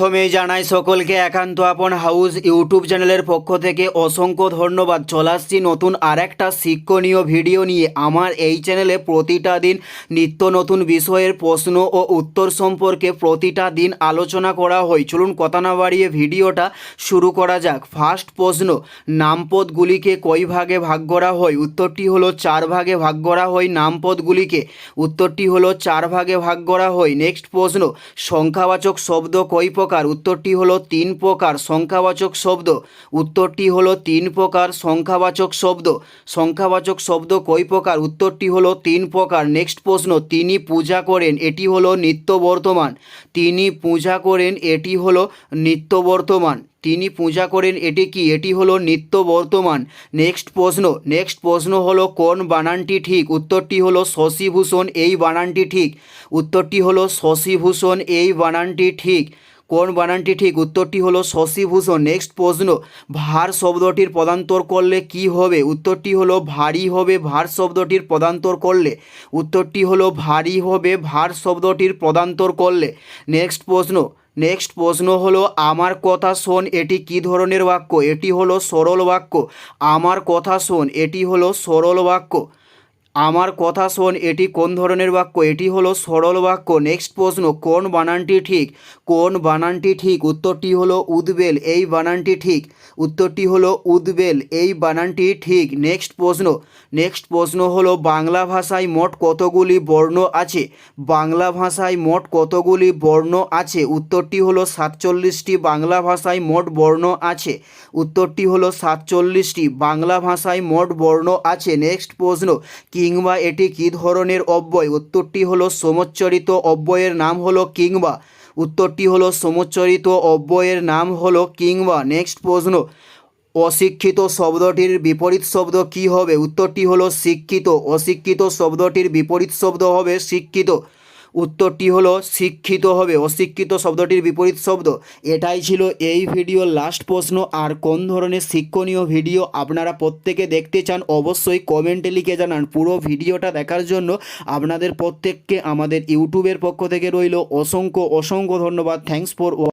প্রথমেই জানাই সকলকে একান্ত আপন হাউস ইউটিউব চ্যানেলের পক্ষ থেকে অসংখ্য ধন্যবাদ। চলে আসছি নতুন আরেকটা শিক্ষণীয় ভিডিও নিয়ে। আমার এই চ্যানেলে প্রতিটা দিন নিত্য নতুন বিষয়ের প্রশ্ন ও উত্তর সম্পর্কে প্রতিটা দিন আলোচনা করা হয়। চলুন কথা না বাড়িয়ে ভিডিওটা শুরু করা যাক। ফার্স্ট প্রশ্ন, নামপদগুলিকে কই ভাগে ভাগ করা হয়? উত্তরটি হলো চার ভাগে ভাগ করা হয় নামপদগুলিকে। উত্তরটি হলো চার ভাগে ভাগ করা হয়। নেক্সট প্রশ্ন, সংখ্যাবাচক শব্দ কই উত্তরটি হলো তিন প্রকার সংখ্যাবাচক শব্দ। উত্তরটি হলো তিন প্রকার সংখ্যাবাচক শব্দ। সংখ্যাবাচক শব্দ কই প্রকার? উত্তরটি হলো তিন প্রকার। নেক্সট প্রশ্ন, তিনি পূজা করেন, এটি হলো নিত্য বর্তমান। তিনি পূজা করেন, এটি হলো নিত্য বর্তমান। তিনি পূজা করেন, এটি কি? এটি হলো নিত্য বর্তমান। নেক্সট প্রশ্ন নেক্সট প্রশ্ন হলো কোন বানানটি ঠিক? উত্তরটি হলো শশীভূষণ, এই বানানটি ঠিক। উত্তরটি হলো শশীভূষণ, এই বানানটি ঠিক। কোন বানানটি ঠিক? উত্তরটি হলো শশীভূষণ। নেক্সট প্রশ্ন, ভার শব্দটির পদান্তর করলে কি হবে? উত্তরটি হলো, ভারী হবে, ভার শব্দটির পদান্তর করলে। উত্তরটি হলো, ভারী হবে, ভার শব্দটির পদান্তর করলে। নেক্সট প্রশ্ন নেক্সট প্রশ্ন হলো, আমার কথা শোন, এটি কি ধরনের বাক্য? এটি হলো সরল বাক্য। আমার কথা শোন, এটি হলো সরল বাক্য। আমার কথা শোন, এটি কোন ধরনের বাক্য? এটি হলো সরল বাক্য। নেক্সট প্রশ্ন, কোন বানানটি ঠিক? কোন বানানটি ঠিক? উত্তরটি হলো উদ্বেল, এই বানানটি ঠিক। উত্তরটি হলো উদ্বেল, এই বানানটি ঠিক। নেক্সট প্রশ্ন নেক্সট প্রশ্ন হলো, বাংলা ভাষায় মোট কতগুলি বর্ণ আছে? বাংলা ভাষায় মোট কতগুলি বর্ণ আছে? উত্তরটি হলো, সাতচল্লিশটি বাংলা ভাষায় মোট বর্ণ আছে। উত্তরটি হলো, সাতচল্লিশটি বাংলা ভাষায় মোট বর্ণ আছে। নেক্সট প্রশ্ন কিংবা এটি কী ধরনের অব্যয়? উত্তরটি হলো সমচ্চরিত অব্যয়ের নাম হলো কিংবা। উত্তরটি হলো সমচ্চরিত অব্যয়ের নাম হলো কিংবা। নেক্সট প্রশ্ন, অশিক্ষিত শব্দটির বিপরীত শব্দ কি হবে? উত্তরটি হলো শিক্ষিত। অশিক্ষিত শব্দটির বিপরীত শব্দ হবে শিক্ষিত। উত্তরটি হলো, শিক্ষিত হবে। অশিক্ষিত শব্দটির বিপরীত শব্দ। এটাই ছিল এই ভিডিওর লাস্ট প্রশ্ন। আর কোন ধরনের শিক্ষণীয় ভিডিও আপনারা প্রত্যেকে দেখতে চান, অবশ্যই কমেন্টে লিখে জানান। পুরো ভিডিওটা দেখার জন্য আপনাদের প্রত্যেককে আমাদের ইউটিউবের পক্ষ থেকে রইল। অসংখ্য অসংখ্য ধন্যবাদ। Thanks for